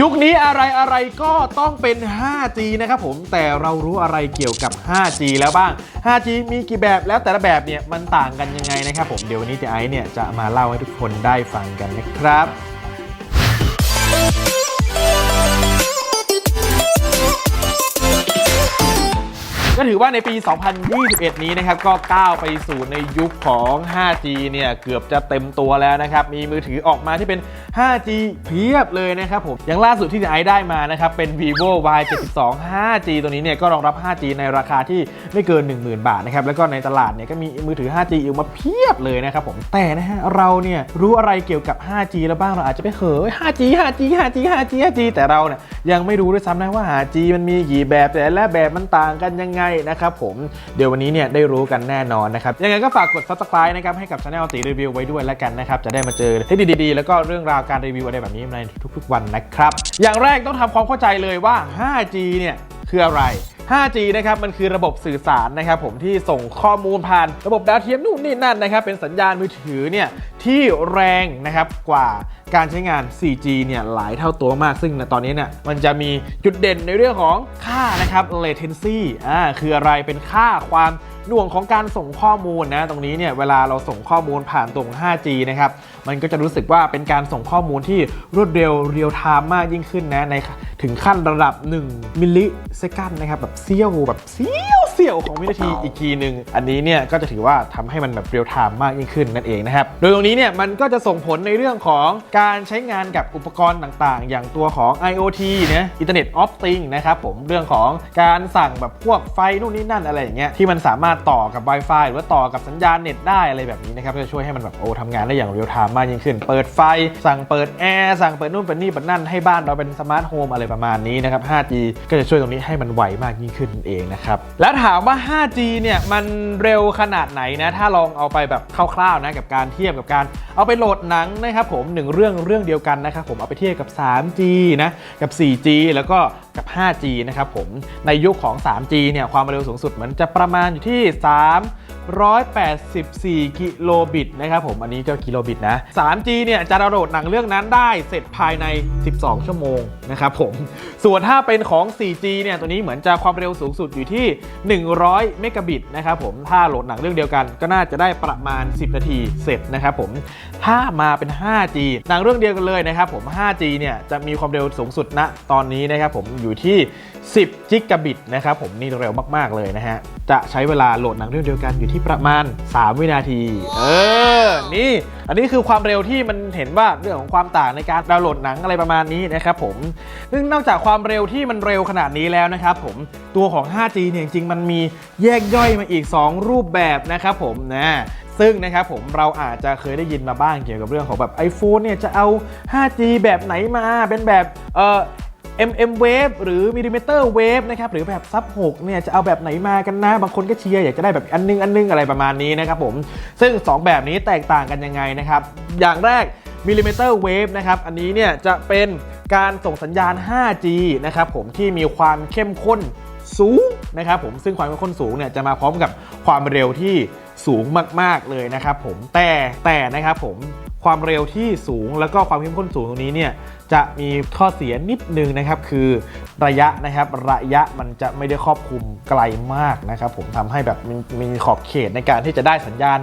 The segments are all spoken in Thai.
ยุคนี้อะไรอะไรก็ต้องเป็น 5G นะครับผม แต่เรารู้อะไรเกี่ยวกับ 5G แล้วบ้าง 5G มีกี่แบบแล้วแต่ละแบบเนี่ยมันต่างกันยังไงนะครับผม เดี๋ยววันนี้เจไอซ์เนี่ยจะมาเล่าให้ทุกคนได้ฟังกันนะครับ ถือว่าในปี 2021 นี้นะครับ ก็ก้าวไปสู่ในยุคของ 5G เนี่ยเกือบจะเต็มตัวแล้วนะครับ มีมือถือออกมาที่เป็น 5G เพียบเลยนะครับผม อย่างล่าสุดที่ไอได้มานะครับ เป็น vivo y 7 2 5G ตัวนี้เนี่ยก็รองรับ 5G ในราคาที่ไม่เกิน 10,000 บาทนะครับ แล้วก็ในตลาดเนี่ยก็มีมือถือ 5G อีกมาเพียบเลยนะครับผม แต่นะฮะเราเนี่ยรู้อะไรเกี่ยวกับ 5G แล้วบ้างเราอาจจะไปเขย 5G 5G 5G 5G 5G แต่เราเนี่ยยังไม่รู้ด้วยซ้ำนะว่า 5G มันมีกี่แบบแต่ละแบบมันต่างกันยังไงนะครับผมเดี๋ยววันนี้เนี่ยได้รู้กันแน่นอนนะครับยังไงก็ฝากกด subscribe นะครับให้กับช anel ตีรีวิวไว้ด้วยแล้วกันนะครับจะได้มาเจอเทคนิคดีๆ แล้วก็เรื่องราวการรีวิวอะไรแบบนี้ในทุกๆวันนะครับอย่างแรกต้องทำความเข้าใจเลยว่า 5G เนี่ยคืออะไร 5G นะครับมันคือระบบสื่อสารนะครับผมที่ส่งข้อมูลผ่านระบบดาวเทียมนู่นนี่นั่นนะครับเป็นสัญญาณมือถือเนี่ย ที่แรงนะครับกว่าการใช้งาน 4G เนี่ยหลายเท่าตัวมาก ซึ่งตอนนี้เนี่ยมันจะมีจุดเด่นในเรื่องของค่านะครับ latency อ่าคืออะไรเป็นค่าความหน่วงของการส่งข้อมูลนะตรงนี้เนี่ยเวลาเราส่งข้อมูลผ่านตรง 5G นะครับมันก็จะรู้สึกว่าเป็นการส่งข้อมูลที่รวดเร็วเรียลไทม์มากยิ่งขึ้นนะในถึงขั้นระดับ 1 มิลลิเซคันนะครับแบบเสี้ยวแบบเสี้ยว เสี้ยวของวินาทีอีกทีหนึ่งอันนี้เนี่ยก็จะถือว่าทำให้มันแบบเรียลไทม์มากยิ่งขึ้นนั่นเองนะครับ โดยตรงนี้เนี่ยมันก็จะส่งผลในเรื่องของการใช้งานกับอุปกรณ์ต่างๆ อย่างตัวของ IoT นะ Internet of Things นะครับผมเรื่องของการสั่งแบบพวกไฟนู่นนี่นั่นอะไรอย่างเงี้ยที่มันสามารถต่อกับ Wi-Fi หรือว่าต่อกับสัญญาณเน็ตได้อะไรแบบนี้นะครับก็จะช่วยให้มันแบบโอ้ทำงานได้อย่างเรียลไทม์มากยิ่งขึ้น เปิดไฟ สั่งเปิดแอร์สั่งเปิดนู่นเปิดนี่เปิดนั่นให้บ้านเราเป็นสมาร์ทโฮมอะไรประมาณนี้นะครับ 5G ก็จะช่วยตรงนี้ให้มันไวมากยิ่งขึ้นนั่นเองนะครับแล้วถามว่า 5G เนี่ยมันเร็วขนาดไหนนะ ถ้าลองเอาไปแบบคร่าวๆนะกับการเทียบกับการเอาไปโหลดหนังนะครับผมหนึ่งเรื่องเรื่องเดียวกันนะครับผมเอาไปเทียบกับ 3G นะกับ 4G แล้วก็กับ 5G นะครับผมในยุคของ 3G เนี่ยความเร็วสูงสุดมันจะประมาณอยู่ที่ 3 384 กิโลบิตนะครับผมอันนี้ก็กิโลบิตนะ 3G เนี่ยจะดาวน์โหลดหนังเรื่องนั้นได้เสร็จภายใน 12 ชั่วโมงนะครับผม ส่วนถ้าเป็นของ 4G เนี่ยตัวนี้เหมือนจะความเร็วสูงสุดอยู่ที่ 100 เมกะบิตนะครับผมถ้าโหลดหนังเรื่องเดียวกัน ก็น่าจะได้ประมาณ 10 นาทีเสร็จนะครับผมถ้ามาเป็น 5G หนังเรื่องเดียวกันเลยนะครับผม 5G เนี่ยจะมีความเร็วสูงสุดณตอนนี้นะครับผมอยู่ที่ 10 จิกะบิตนะครับผมนี่เร็วมากๆเลยนะฮะจะใช้เวลาโหลดหนังเรื่องเดียวกันอยู่ที่ที่ประมาณ 3 วินาที เออ นี่ อันนี้คือความเร็วที่มันเห็นว่าเรื่องของความต่างในการดาวน์โหลดหนังอะไรประมาณนี้นะครับผมซึ่งนอกจากความเร็วที่มันเร็วขนาดนี้แล้วนะครับผม ตัวของ 5G เนี่ยจริงๆ มันมีแยกย่อยมาอีก 2 รูปแบบนะครับผมนะซึ่งนะครับผมเราอาจจะเคยได้ยินมาบ้างเกี่ยวกับเรื่องของแบบ iPhone เนี่ยจะเอา 5G แบบไหนมาเป็นแบบเอ่อ MM Wave หรือ Millimeter Wave นะครับหรือแบบซับ6เนี่ยจะเอาแบบไหนมากันนะ บางคนก็เชียร์อยากจะได้แบบอันนึงอันนึงอะไรประมาณนี้นะครับผม ซึ่ง 2 แบบนี้แตกต่างกันยังไงนะครับ อย่างแรก Millimeter Wave นะครับ อันนี้เนี่ยจะเป็นการส่งสัญญาณ 5G นะครับผมที่มีความเข้มข้นสูงนะครับผมซึ่งความเข้มข้นสูงเนี่ยจะมาพร้อมกับความเร็วที่สูงมาก ๆ เลยนะครับผมแต่แต่นะครับผม ความเร็วที่สูง แล้วก็ความเข้มข้นสูงตรงนี้เนี่ยจะมีข้อเสียนิดนึงนะครับ คือระยะนะครับระยะมันจะไม่ได้ครอบคลุมไกลมากนะครับ ผมทำให้แบบมีมีขอบเขตในการที่จะได้สัญญาณ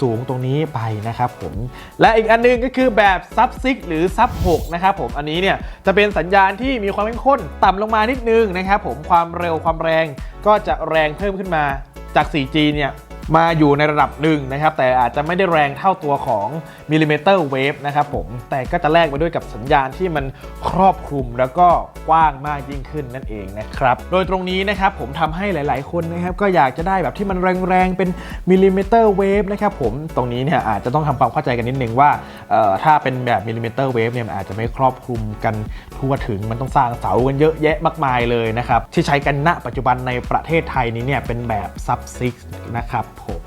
สูงตรงนี้ไปนะครับผมและอีกอันนึงก็คือแบบซับซิกหรือซับ6นะครับผมอันนี้เนี่ยจะเป็นสัญญาณที่มีความเข้มข้นต่ำลงมานิดนึงนะครับผมความเร็วความแรงก็จะแรงเพิ่มขึ้นมาจาก 4G เนี่ย มาอยู่ในระดับหนึ่งนะครับ แต่อาจจะไม่ได้แรงเท่าตัวของมิลลิเมตรเวฟนะครับผมแต่ก็จะแลกไปด้วยกับสัญญาณที่มันครอบคลุมแล้วก็กว้างมากยิ่งขึ้นนั่นเองนะครับ โดยตรงนี้นะครับผมทำให้หลาย ๆ คนนะครับก็อยากจะได้แบบที่มันแรง ๆ เป็นมิลลิเมตรเวฟนะครับผมตรงนี้เนี่ยอาจจะต้องทำความเข้าใจกันนิดนึงว่าถ้าเป็นแบบมิลลิเมตรเวฟเนี่ยมันอาจจะไม่ครอบคลุมกันทั่วถึงมันต้องสร้างเสากันเยอะแยะมากมายเลยนะครับที่ใช้กันณปัจจุบันในประเทศไทยนี้เนี่ยเป็นแบบซับซิกนะครับผม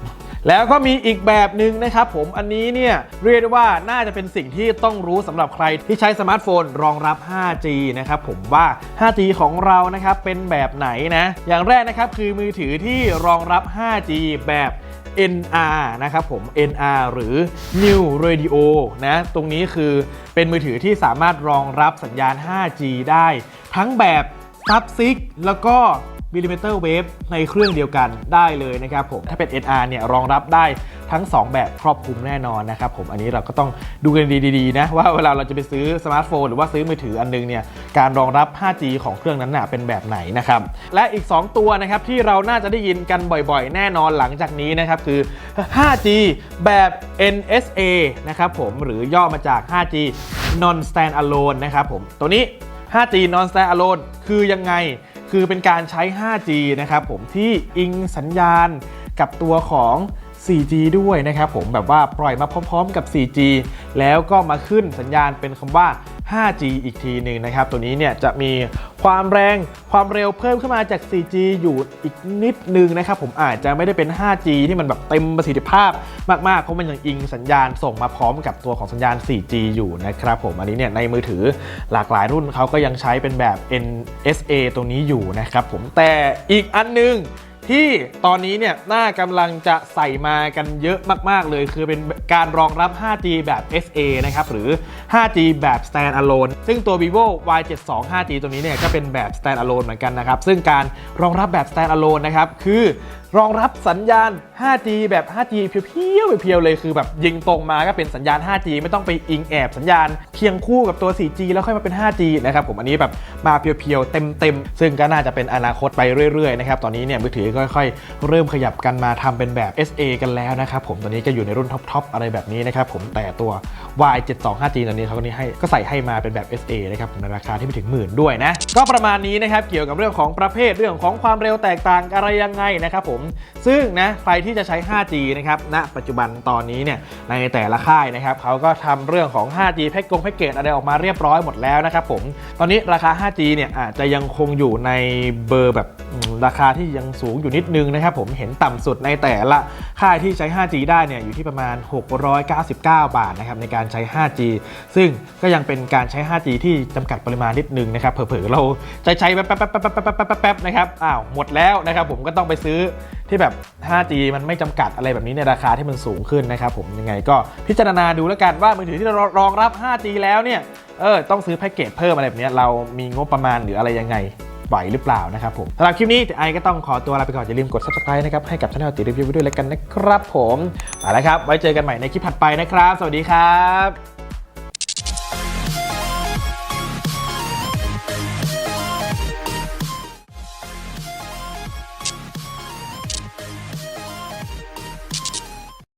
แล้วก็มีอีกแบบหนึ่งนะครับผมอันนี้เนี่ยเรียกว่าน่าจะเป็นสิ่งที่ต้องรู้สำหรับใครที่ใช้สมาร์ทโฟนรองรับ 5G นะครับผมว่า 5G ของเรานะครับเป็นแบบไหนนะ อย่างแรกนะครับคือมือถือที่รองรับ 5G แบบ NR นะครับผม NR หรือ New Radio นะ ตรงนี้คือเป็นมือถือที่สามารถรองรับสัญญาณ 5G ได้ ทั้งแบบ Sub 6แล้วก็ มิลลิเมตรเวฟในเครื่องเดียวกันได้เลยนะครับผม ถ้าเป็น NR เนี่ยรองรับได้ทั้ง 2 แบบครอบคลุมแน่นอนนะครับผมอันนี้เราก็ต้องดูกันดีๆนะว่าเวลาเราจะไปซื้อสมาร์ทโฟนหรือว่าซื้อมือถืออันนึงเนี่ยการรองรับ 5G ของเครื่องนั้นน่ะเป็นแบบไหนนะครับและอีก 2 ตัวนะครับที่เราน่าจะได้ยินกันบ่อยๆ แน่นอนหลังจากนี้นะครับคือ 5G แบบ NSA นะครับผมหรือย่อมาจาก 5G non standalone นะครับผมตัวนี้ 5G non standalone คือยังไง คือเป็นการใช้ 5G นะครับผมที่อิงสัญญาณกับตัวของ 4G ด้วยนะครับผมแบบว่าปล่อยมาพร้อมๆกับ 4G แล้วก็มาขึ้นสัญญาณเป็นคำว่า 5G อีกทีหนึ่งนะครับ ตัวนี้เนี่ยจะมีความแรงความเร็วเพิ่มขึ้นมาจาก 4G อยู่อีกนิดนึงนะครับ ผมอาจจะไม่ได้เป็น 5G ที่มันแบบเต็มประสิทธิภาพมากๆ เพราะมันยังอิงสัญญาณส่งมาพร้อมกับตัวของสัญญาณ 4G อยู่นะครับผมอันนี้เนี่ยในมือถือหลากหลายรุ่นเขาก็ยังใช้เป็นแบบ NSA ตรงนี้อยู่นะครับผมแต่อีกอันนึง ที่ตอนนี้เนี่ยน่ากำลังจะใส่มากันเยอะมาก ๆ เลย คือเป็นการรองรับ 5G แบบ SA นะครับ หรือ 5G แบบ standalone ซึ่งตัว vivo Y72 5G ตัวนี้เนี่ยก็เป็นแบบ standalone เหมือนกันนะครับ ซึ่งการรองรับแบบ standalone นะครับ คือ รองรับสัญญาณ 5G แบบ 5G เพียวๆเพียวๆเลยคือแบบยิงตรงมาก็เป็นสัญญาณ 5G ไม่ต้องไปอิงแอบสัญญาณเคียงคู่กับตัว 4G แล้วค่อยมาเป็น 5G นะครับผมอันนี้แบบมาเพียวๆเต็มๆซึ่งก็น่าจะเป็นอนาคตไปเรื่อยๆนะครับตอนนี้เนี่ยมือถือค่อยๆ เริ่มขยับกันมาทำเป็นแบบ SA กันแล้วนะครับผมตอนนี้ก็อยู่ในรุ่นท็อปๆอะไรแบบนี้นะครับผมแต่ตัว Y72 5G ตอนนี้เขาก็นี่ให้ก็ใส่ให้มาเป็นแบบ SA นะครับในราคาที่ไม่ถึงหมื่นด้วยนะก็ประมาณนี้นะครับเกี่ยวกับเรื่องของประเภทเรื่องของความเร็วแตกต่างอะไรยังไงนะครับผมซึ่งนะใครที่จะใช้ 5G นะครับณปัจจุบันตอนนี้เนี่ยในแต่ละค่ายนะครับเขาก็ทำเรื่องของ 5G แพ็กกงแพ็กเกจอะไรออกมาเรียบร้อยหมดแล้วนะครับผม ตอนนี้ราคา 5G เนี่ยอาจจะยังคงอยู่ในเบอร์แบบราคาที่ยังสูงอยู่นิดนึงนะครับผมเห็นต่ำสุดในแต่ละค่ายที่ใช้ 5G ได้เนี่ยอยู่ที่ประมาณ 699 บาทนะครับในการใช้ 5G ซึ่งก็ยังเป็นการใช้ 5G ที่จำกัดปริมาณนิดนึงนะครับเผลอๆเราจะใช้แป๊บๆๆๆๆๆๆนะครับอ้าวหมดแล้วนะครับผมก็ต้องไปซื้อที่แบบ 5G มันไม่จำกัดอะไรแบบนี้ในราคาที่มันสูงขึ้นนะครับผมยังไงก็พิจารณาดูแล้วกันว่ามือถือที่รองรับ 5G แล้วเนี่ยเออต้องซื้อแพ็กเกจเพิ่มอะไรแบบนี้เรามีงบประมาณหรืออะไรยังไงไหวหรือเปล่านะครับผมสำหรับคลิปนี้ไอก็ต้องขอตัวลาไปก่อนอย่าลืมกด subscribe นะครับให้กับช่องติรีวิวด้วยแล้วกันนะครับผมเอาละครับไว้เจอกันใหม่ในคลิปถัดไปนะครับ สวัสดีครับ